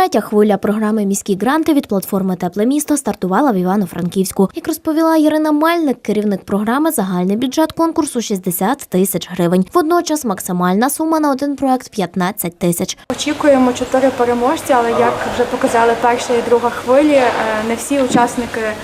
Третя хвиля програми Міські гранти від платформи Тепле місто стартувала в Івано-Франківську. Як розповіла Ірина Мельник, керівник програми, загальний бюджет конкурсу 60 тисяч гривень. Водночас максимальна сума на один проект 15 тисяч. Очікуємо чотири переможці, але як вже показали перша і друга хвилі, е, не всі учасники е,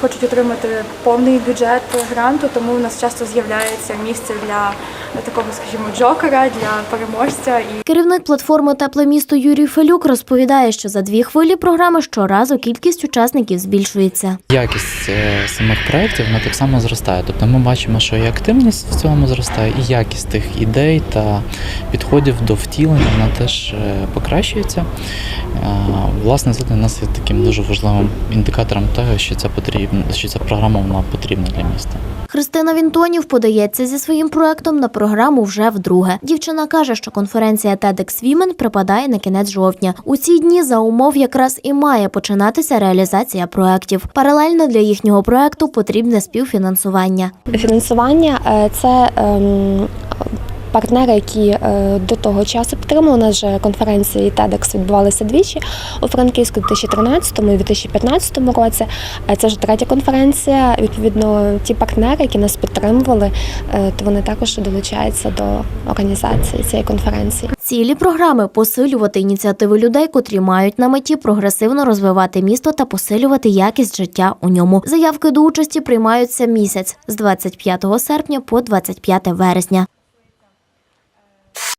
хочуть отримати повний бюджет гранту, тому в нас часто з'являється місце для такого, скажімо, джокера, для переможця. І Керівник платформи Тепле місто Юрій Фелюк розповідає, що за дві хвилі програми щоразу кількість учасників збільшується. Якість е, самих проєктів вона так само зростає. Тобто ми бачимо, що і активність в цьому зростає, і якість тих ідей та підходів до втілення вона теж е, покращується. Власне, це для нас є таким дуже важливим індикатором того, що ця потрібна, що ця програма вона потрібна для міста. Христина Вінтонів подається зі своїм проектом на програму вже вдруге. Дівчина каже, що конференція TEDx Women припадає на кінець жовтня. У ці дні за умов якраз і має починатися реалізація проектів. Паралельно для їхнього проекту потрібне співфінансування. Фінансування е, це ем, партнери, які е, до того часу підтримали. У нас же конференції TEDx відбувалися двічі у Франківську у 2013 і 2015 році. Е, Це вже третя конференція. Відповідно, ті партнери, які нас підтримували, е, то вони також долучаються до організації цієї конференції. Цілі програми посилювати ініціативи людей, котрі мають на меті прогресивно розвивати місто та посилювати якість життя у ньому. Заявки до участі приймаються місяць з 25 серпня по 25 вересня.